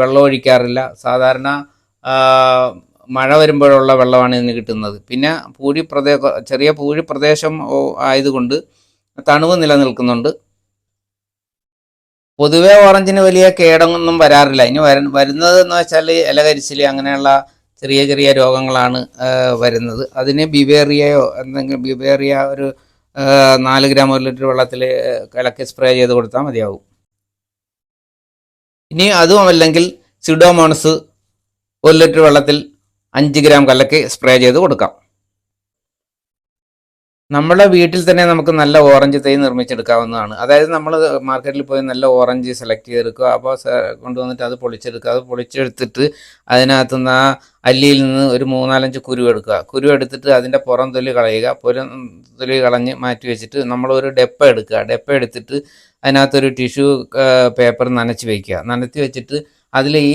വെള്ളം ഒഴിക്കാറില്ല. സാധാരണ മഴ വരുമ്പോഴുള്ള വെള്ളമാണ് ഇതിന് കിട്ടുന്നത്. പിന്നെ പൂഴി പ്രദേശം ചെറിയ പൂഴി പ്രദേശം ആയതുകൊണ്ട് തണുവ് നിലനിൽക്കുന്നുണ്ട്. പൊതുവേ ഓറഞ്ചിന് വലിയ കേടൊന്നും വരാറില്ല. ഇനി വര വരുന്നത് എന്ന് വെച്ചാൽ ഇലകരിച്ചിൽ അങ്ങനെയുള്ള ചെറിയ ചെറിയ രോഗങ്ങളാണ് വരുന്നത്. അതിന് ബിവേറിയയോ എന്തെങ്കിലും ബിവേറിയ ഒരു നാല് ഗ്രാം ഒരു ലിറ്റർ വെള്ളത്തിൽ കലക്കി സ്പ്രേ ചെയ്ത് കൊടുത്താൽ മതിയാവും. ഇനി അതും അല്ലെങ്കിൽ സിഡോമോണസ് ഒരു ലിറ്റർ വെള്ളത്തിൽ അഞ്ച് ഗ്രാം കലക്കി സ്പ്രേ ചെയ്ത് കൊടുക്കാം. നമ്മുടെ വീട്ടിൽ തന്നെ നമുക്ക് നല്ല ഓറഞ്ച് തൈ നിർമ്മിച്ചെടുക്കാവുന്നതാണ്. അതായത് നമ്മൾ മാർക്കറ്റിൽ പോയി നല്ല ഓറഞ്ച് സെലക്ട് ചെയ്തെടുക്കുക അപ്പോൾ കൊണ്ടുവന്നിട്ട് അത് പൊളിച്ചെടുക്കുക. അത് പൊളിച്ചെടുത്തിട്ട് അതിനകത്തു നിന്ന് ആ അല്ലിയിൽ നിന്ന് ഒരു മൂന്നാലഞ്ച് കുരു എടുക്കുക. കുരു എടുത്തിട്ട് അതിന്റെ പുറം തൊലി കളയുക. പുറം തൊലി കളഞ്ഞ് മാറ്റി വെച്ചിട്ട് നമ്മളൊരു ഡെപ്പ എടുക്കുക. ഡെപ്പ എടുത്തിട്ട് അതിനകത്തൊരു ടിഷ്യൂ പേപ്പർ നനച്ച് വയ്ക്കുക നനച്ച് വെച്ചിട്ട് അതിൽ ഈ